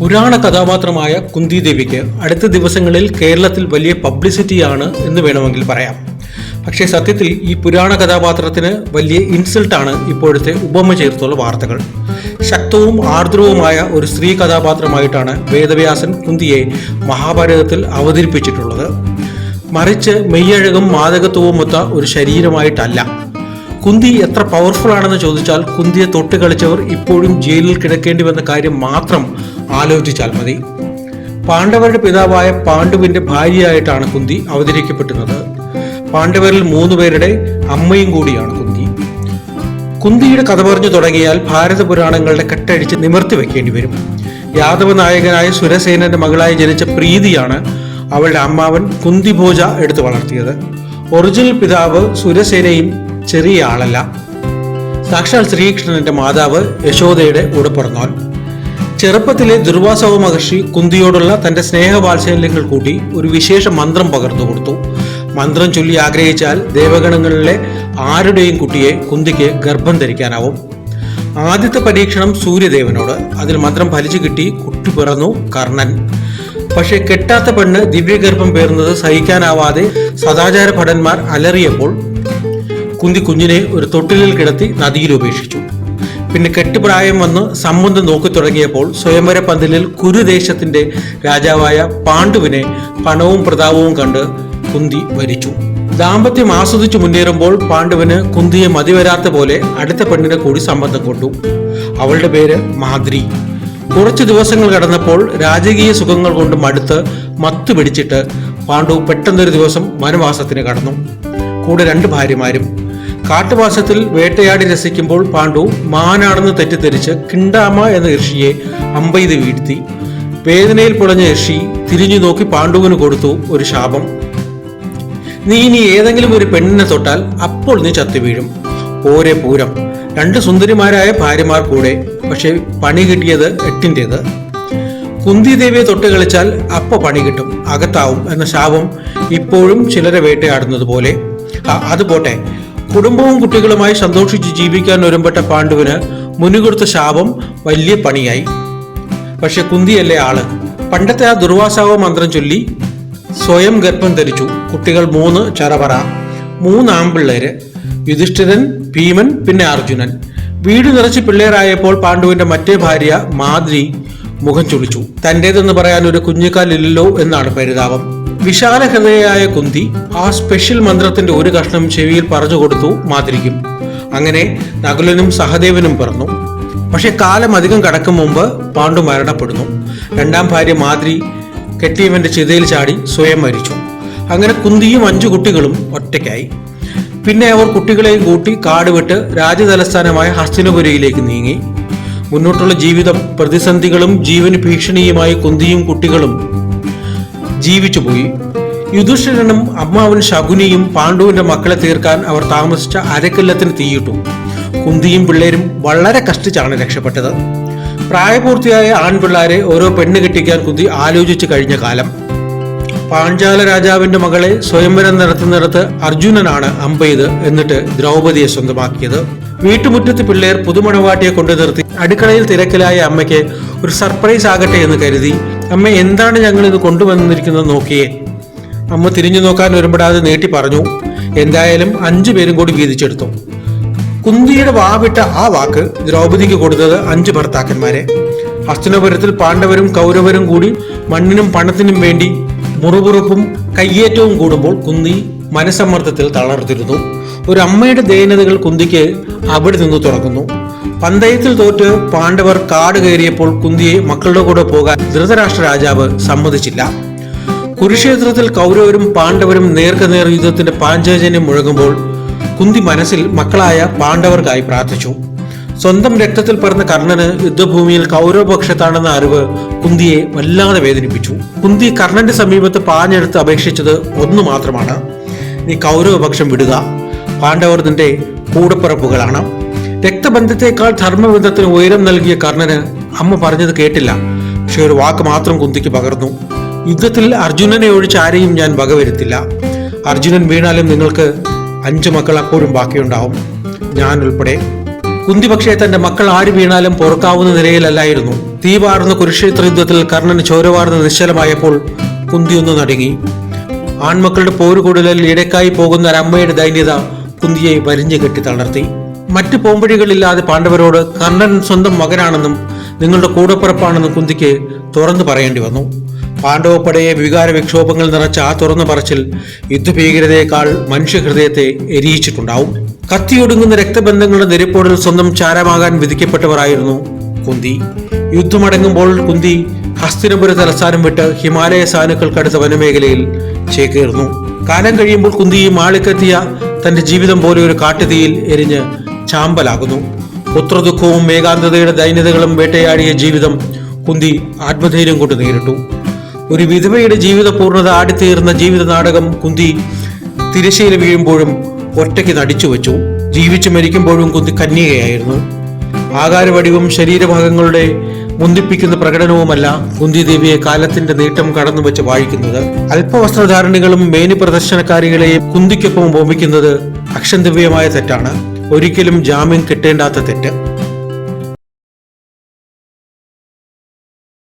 പുരാണ കഥാപാത്രമായ കുന്തി ദേവിക്ക് അടുത്ത ദിവസങ്ങളിൽ കേരളത്തിൽ വലിയ പബ്ലിസിറ്റിയാണ് എന്ന് വേണമെങ്കിൽ പറയാം. പക്ഷേ സത്യത്തിൽ ഈ പുരാണ കഥാപാത്രത്തിന് വലിയ ഇൻസൾട്ടാണ് ഇപ്പോഴത്തെ ഉപമ ചേർത്തുള്ള വാർത്തകൾ. ശക്തവും ആർദ്രവുമായ ഒരു സ്ത്രീ കഥാപാത്രമായിട്ടാണ് വേദവ്യാസൻ കുന്തിയെ മഹാഭാരതത്തിൽ അവതരിപ്പിച്ചിട്ടുള്ളത്. മറിച്ച് മെയ്യഴകും മാദകത്വവുമൊത്ത ഒരു ശരീരമായിട്ടല്ല. കുന്തി എത്ര പവർഫുൾ ആണെന്ന് ചോദിച്ചാൽ കുന്തിയെ തൊട്ട് കളിച്ചവർ ഇപ്പോഴും ജയിലിൽ കിടക്കേണ്ടി വന്ന കാര്യം മാത്രം ആലോചിച്ചാൽ മതി. പാണ്ഡവരുടെ പിതാവായ പാണ്ഡുവിന്റെ ഭാര്യയായിട്ടാണ് കുന്തി അവതരിക്കപ്പെട്ടുന്നത്. പാണ്ഡവരിൽ മൂന്ന് പേരുടെ അമ്മയും കൂടിയാണ് കുന്തി. കുന്തിയുടെ കഥ പറഞ്ഞു തുടങ്ങിയാൽ ഭാരത പുരാണങ്ങളുടെ കെട്ടഴിച്ച് നിവർത്തി വെക്കേണ്ടി വരും. യാദവ നായകനായ സുരസേനന്റെ മകളായി ജനിച്ച പ്രീതിയാണ് അവളുടെ അമ്മാവൻ കുന്തി കുന്തിഭോജ എടുത്തു വളർത്തിയത്. ഒറിജിനൽ പിതാവ് സുരസേനയും ചെറിയ ആളല്ല. സാക്ഷാൽ ശ്രീകൃഷ്ണന്റെ മാതാവ് യശോദയുടെ ഉടപ്പിറന്നോൻ ചെറുപ്പത്തിലെ ദുർവാസവ മഹർഷി കുന്തിയോടുള്ള തന്റെ സ്നേഹവാത്സല്യങ്ങൾ കൂട്ടി ഒരു വിശേഷ മന്ത്രം പകർന്നു കൊടുത്തു. മന്ത്രം ചൊല്ലി ആഗ്രഹിച്ചാൽ ദേവഗണങ്ങളിലെ ആരുടെയും കുട്ടിയെ കുന്തിക്ക് ഗർഭം ധരിക്കാനാവും. ആദ്യത്തെ പരീക്ഷണം സൂര്യദേവനോട്. അതിൽ മന്ത്രം ഫലിച്ചു കിട്ടി കുട്ടി പിറന്നു കർണൻ. പക്ഷെ കെട്ടാത്ത പെണ്ണ് ദിവ്യഗർഭം പേർന്നത് സഹിക്കാനാവാതെ സദാചാര ഭടന്മാർ അലറിയപ്പോൾ കുന്തി കുഞ്ഞിനെ ഒരു തൊട്ടിലിൽ കിടത്തി നദിയിൽ ഉപേക്ഷിച്ചു. പിന്നെ കെട്ടുപ്രായം വന്ന് സംബന്ധം നോക്കി തുടങ്ങിയപ്പോൾ സ്വയംവര പന്തലിൽ കുരുദേശത്തിന്റെ രാജാവായ പാണ്ഡുവിനെ പണവും പ്രതാപവും കണ്ട് കുന്തി വരിച്ചു ദാമ്പത്യം ആസ്വദിച്ചു മുന്നേറുമ്പോൾ പാണ്ഡുവിന് കുന്തിയെ മതിവരാത്ത പോലെ അടുത്ത പെണ്ണിനെ കൂടി സംബന്ധം കൊണ്ടു. അവളുടെ പേര് മാദ്രി. കുറച്ചു ദിവസങ്ങൾ കടന്നപ്പോൾ രാജകീയ സുഖങ്ങൾ കൊണ്ട് മടുത്ത് മത്തു പിടിച്ചിട്ട് പാണ്ഡു പെട്ടെന്നൊരു ദിവസം വനവാസത്തിന് കടന്നു. കൂടെ രണ്ട് ഭാര്യമാരും കാട്ടുവാസത്തിൽ വേട്ടയാടി രസിക്കുമ്പോൾ പാണ്ഡു മാനാണെന്ന് തെറ്റിദ്ധരിച്ച് കിണ്ടാമ എന്ന ഋഷിയെ അമ്പെയ്ത് വീഴ്ത്തി. വേദനയിൽ പുളഞ്ഞ ഋഷി തിരിഞ്ഞു നോക്കി പാണ്ഡുവിന് കൊടുത്തു ഒരു ശാപം. നീ ഇനി ഏതെങ്കിലും ഒരു പെണ്ണിനെ തൊട്ടാൽ അപ്പോൾ നീ ചത്തു വീഴും. ഓരേ പൂരം. രണ്ട് സുന്ദരിമാരായ ഭാര്യമാർ കൂടെ പക്ഷെ പണി കിട്ടിയത് എട്ടിന്റെത് കുന്തി ദേവിയെ തൊട്ട് കളിച്ചാൽ അപ്പ പണി കിട്ടും അകത്താവും എന്ന ശാപം ഇപ്പോഴും ചിലരെ വേട്ടയാടുന്നത് പോലെ. അത് പോട്ടെ. കുടുംബവും കുട്ടികളുമായി സന്തോഷിച്ച് ജീവിക്കാൻ ഒരുമ്പെട്ട പാണ്ഡുവിന് മുനുകൊടുത്ത ശാപം വലിയ പണിയായി. പക്ഷെ കുന്തിയല്ലേ ആൾ? പണ്ടത്തെ ആ ദുർവാസാവ മന്ത്രം ചൊല്ലി സ്വയം ഗർഭം ധരിച്ചു. കുട്ടികൾ മൂന്ന് ചറവറ മൂന്ന് ആമ്പിള്ളേര് യുധിഷ്ഠിരൻ ഭീമൻ പിന്നെ അർജുനൻ. വീട് നിറച്ച് പിള്ളേരായപ്പോൾ പാണ്ഡുവിന്റെ മറ്റേ ഭാര്യ മാദ്രി മുഖം ചുളിച്ചു. തന്റേതെന്ന് പറയാൻ ഒരു കുഞ്ഞിക്കാലില്ലല്ലോ എന്നാണ് പരിതാപം. വിശാല ഹൃദയയായ കുന്തി ആ സ്പെഷ്യൽ മന്ത്രത്തിന്റെ ഒരു കഷ്ണം ചെവിയിൽ പറഞ്ഞു കൊടുത്തു മാതിരിക്കും. അങ്ങനെ നകുലനും സഹദേവനും പിറന്നു. പക്ഷെ കാലം അധികം കടക്കും മുമ്പ് പാണ്ഡു മരണപ്പെടുന്നു. രണ്ടാം ഭാര്യ മാതിരി കെട്ടിയവന്റെ ചിതയിൽ ചാടി സ്വയം മരിച്ചു. അങ്ങനെ കുന്തിയും അഞ്ചു കുട്ടികളും ഒറ്റയ്ക്കായി. പിന്നെ അവർ കുട്ടികളെയും കൂട്ടി കാട് വിട്ട് രാജതലസ്ഥാനമായ ഹസ്തിനപുരിയിലേക്ക് നീങ്ങി. മുന്നോട്ടുള്ള ജീവിതം പ്രതിസന്ധികളും ജീവന് ഭീഷണിയുമായി കുന്തിയും കുട്ടികളും ജീവിച്ചുപോയി. യുധിഷ്ഠിരനും അമ്മാവൻ ശകുനിയും പാണ്ഡുവിന്റെ മക്കളെ തീർക്കാൻ അവർ താമസിച്ച അരക്കില്ലത്തിന് തീയിട്ടു. കുന്തിയും പിള്ളേരും വളരെ കഷ്ടിച്ചാണ് രക്ഷപ്പെട്ടത്. പ്രായപൂർത്തിയായ ആൺപിള്ളാരെ ഓരോ പെണ്ണ് കെട്ടിക്കാൻ കുന്തി ആലോചിച്ചു കഴിഞ്ഞ കാലം. പാഞ്ചാല രാജാവിന്റെ മകളെ സ്വയംവരം നടത്തുന്നിടത്ത് അർജുനനാണ് അമ്പെയ്ത് എന്നിട്ട് ദ്രൗപതിയെ സ്വന്തമാക്കിയത്. വീട്ടുമുറ്റത്ത് പിള്ളേർ പുതുമണവാട്ടിയെ കൊണ്ടു നിർത്തി അടുക്കളയിൽ തിരക്കിലായ അമ്മയ്ക്ക് ഒരു സർപ്രൈസ് ആകട്ടെ എന്ന് കരുതി അമ്മ എന്താണ് ഞങ്ങൾ ഇത് കൊണ്ടുവന്നിരിക്കുന്നത് നോക്കിയേ? അമ്മ തിരിഞ്ഞു നോക്കാൻ ഒരുപെടാതെ നീട്ടി പറഞ്ഞു എന്തായാലും അഞ്ചു പേരും കൂടി വീതിച്ചെടുത്തു. കുന്തിയുടെ വാവിട്ട ആ വാക്ക് ദ്രൗപദിക്ക് കൊടുത്തത് അഞ്ച് ഭർത്താക്കന്മാരെ. ഹസ്തനപുരത്തിൽ പാണ്ഡവരും കൗരവരും കൂടി മണ്ണിനും പണത്തിനും വേണ്ടി മുറുപുറുപ്പും കയ്യേറ്റവും കൂടുമ്പോൾ കുന്തി മനസമ്മർദ്ദത്തിൽ തളർത്തിരുന്നു. ഒരു അമ്മയുടെ ദയനതകൾ കുന്തിക്ക് അവിടെ നിന്ന് തുറക്കുന്നു. പന്തയത്തിൽ തോറ്റ് പാണ്ഡവർ കാട് കയറിയപ്പോൾ കുന്തിയെ മക്കളുടെ കൂടെ പോകാൻ ധൃതരാഷ്ട്ര രാജാവ് സമ്മതിച്ചില്ല. കുരുക്ഷേത്രത്തിൽ കൗരവരും പാണ്ഡവരും നേർക്കുനേർ യുദ്ധത്തിന്റെ പാഞ്ചജന്യം മുഴങ്ങുമ്പോൾ കുന്തി മനസ്സിൽ മക്കളായ പാണ്ഡവർക്കായി പ്രാർത്ഥിച്ചു. സ്വന്തം രക്തത്തിൽ പറഞ്ഞ കർണന് യുദ്ധഭൂമിയിൽ കൗരവപക്ഷത്താണെന്ന അറിവ് കുന്തിയെ വല്ലാതെ വേദനിപ്പിച്ചു. കുന്തി കർണന്റെ സമീപത്ത് പാഞ്ഞെടുത്ത് അപേക്ഷിച്ചത് ഒന്നു മാത്രമാണ്. നീ കൗരവപക്ഷം വിടുക. പാണ്ഡവർ നിന്റെ കൂടപ്പിറപ്പുകളാണ്. രക്തബന്ധത്തെക്കാൾ ധർമ്മബന്ധത്തിന് ഉയരം നൽകിയ കർണന് അമ്മ പറഞ്ഞത് കേട്ടില്ല. പക്ഷെ ഒരു വാക്ക് മാത്രം കുന്തിക്ക് പകർന്നു. യുദ്ധത്തിൽ അർജുനനെ ഒഴിച്ച് ആരെയും ഞാൻ വകവരുത്തില്ല. അർജുനൻ വീണാലും നിങ്ങൾക്ക് അഞ്ചു മക്കൾ അപ്പോഴും ബാക്കിയുണ്ടാവും. ഞാൻ ഉൾപ്പെടെ. കുന്തി പക്ഷേ തന്റെ മക്കൾ ആര് വീണാലും പൊറുക്കാവുന്ന നിലയിലല്ലായിരുന്നു. തീവാർന്ന കുരുക്ഷേത്ര യുദ്ധത്തിൽ കർണന് ചോരവാർന്ന് നിശ്ചലമായപ്പോൾ കുന്തി ഒന്ന് നടുങ്ങി. ആൺമക്കളുടെ പോരുകൂടലിൽ ഇടയ്ക്കായി പോകുന്ന ഒരമ്മയുടെ ദൈന്യത കുന്തിയെ വരിഞ്ഞു കെട്ടി തളർത്തി. മറ്റ് പോംവഴികളില്ലാതെ പാണ്ഡവരോട് കർണൻ സ്വന്തം മകനാണെന്നും നിങ്ങളുടെ കൂടപ്പിറപ്പാണെന്നും കുന്തിക്ക് തുറന്നു പറയേണ്ടി വന്നു. പാണ്ഡവ പടയെ വികാര വിക്ഷോഭങ്ങൾ നിറച്ച ആ തുറന്നു പറച്ചിൽ യുദ്ധഭീകരതയേക്കാൾ മനുഷ്യഹൃദയത്തെ എരിയിച്ചിട്ടുണ്ടാവും. കത്തിയൊടുങ്ങുന്ന രക്തബന്ധങ്ങളുടെ നിരപ്പോടിൽ സ്വന്തം ചാരമാകാൻ വിധിക്കപ്പെട്ടവരായിരുന്നു കുന്തി. യുദ്ധമടങ്ങുമ്പോൾ കുന്തി ഹസ്തിനപുര തലസ്ഥാനം വിട്ട് ഹിമാലയ സാനുക്കൾക്കടുത്ത വനമേഖലയിൽ ചേക്കേറുന്നു. കാലം കഴിയുമ്പോൾ കുന്തി മാളിക്കെത്തിയ തന്റെ ജീവിതം പോലെ ഒരു കാട്ടുതീയിൽ എരിഞ്ഞ് ചാമ്പലാകുന്നു. പുത്രദുഃഖവും ഏകാന്തതയുടെ ദൈന്യതകളും വേട്ടയാടിയ ജീവിതം കുന്തി ആത്മധൈര്യം കൊണ്ട് നേരിട്ടു. ഒരു വിധവയുടെ ജീവിത പൂർണത ആടിത്തീർന്ന ജീവിത നാടകം കുന്തി തിരശ്ശീല വീഴുമ്പോഴും ഒറ്റയ്ക്ക് നടിച്ചു വെച്ചു ജീവിച്ചു മരിക്കുമ്പോഴും കുന്തി കന്യകയായിരുന്നു. ആകാരവടിവും ശരീരഭാഗങ്ങളുടെ മുന്തിപ്പിക്കുന്ന പ്രകടനവുമല്ല കുന്തി ദേവിയെ കാലത്തിന്റെ നീട്ടം കടന്നു വെച്ച് വാഴിക്കുന്നത്. അല്പവസ്ത്രധാരണികളും മേനി പ്രദർശനക്കാരികളെയും കുന്തിക്കൊപ്പം ഉപമിക്കുന്നത് അക്ഷന്തവ്യമായ തെറ്റാണ്. ഒരിക്കലും ജാമ്യം കിട്ടേണ്ടാത്ത തെറ്റ്.